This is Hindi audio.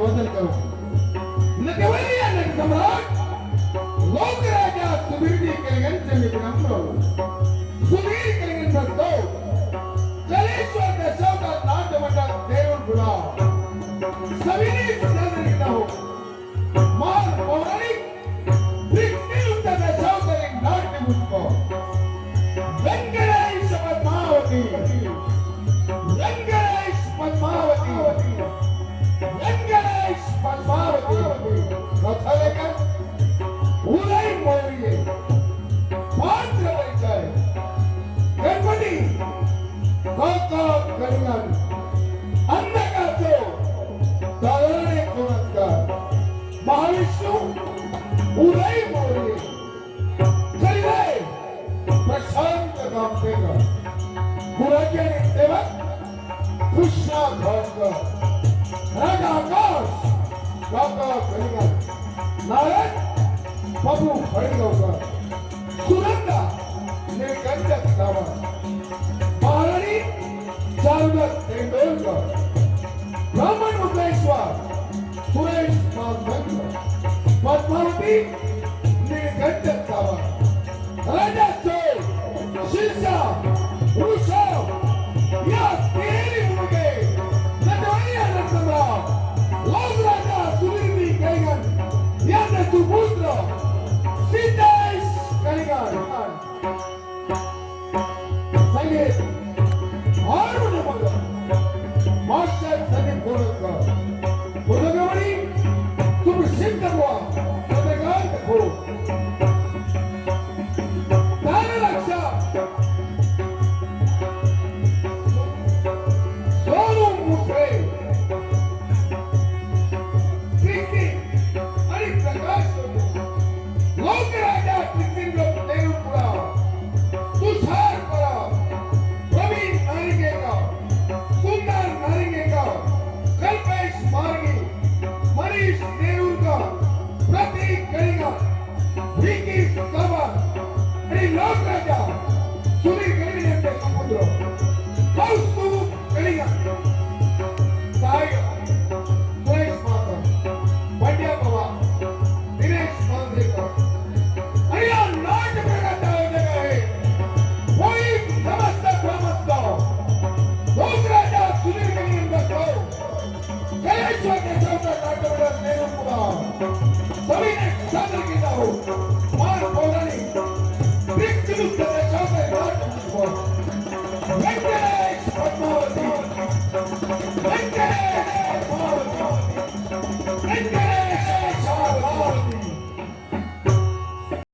वज़न करो। नटवलिया नट सम्राट लोकराजा सुधीरजी कलिगंज निपुणंलो सुधीर कलिगंज भक्तो कलेश्वर दशवता का मंडल मटा गुड़ा सविनी सभी हो कथा लेकर उदय मौर्य पात्र परिचय गणपति काका कल्याण अन्नकातो दादाने चमत्कार महाविष्णू उदय मौर्य कलिदाय प्रशांत गुराजी आणि सेवक, कृष्णा घाटकर राजा आकाश कलिंगण नारायण बाबू फळगावकर सुनंदा निळकंठ सावंत महाराणी चारुदत्त तेंडोलकर ब्राह्मण मुद्रेश्वर सुरेश माधवकर पद्मावती निळकंठ सावंत राजा चोर शिरसा ऋषभ, या तिन्ही मुलगे नटवाणी नटसम्राट लोकराजा सुनील कलिंगण यांचा सुपुत्र सिद्धेश 아 प्रतीक कलिंगण विकी सावंत आणि लोकराजा सुनील कलिंगण यांचे समुद्र कौस्तुभ कलिंगण सहाय्यक सुरेश माधव पंड्या पवार दिनेश मांजरेकर आणि या नाटकाचा उद्योग आहे होई समस्त ग्रामस्थ लोकराजा सुनील कलिंगण बसो कलेश्वर देशवता नाटवडा नेरुपुरा सविने सादर केला हो पौराणिक विष्णुदत्त देशवता नाटक व्यंकटेश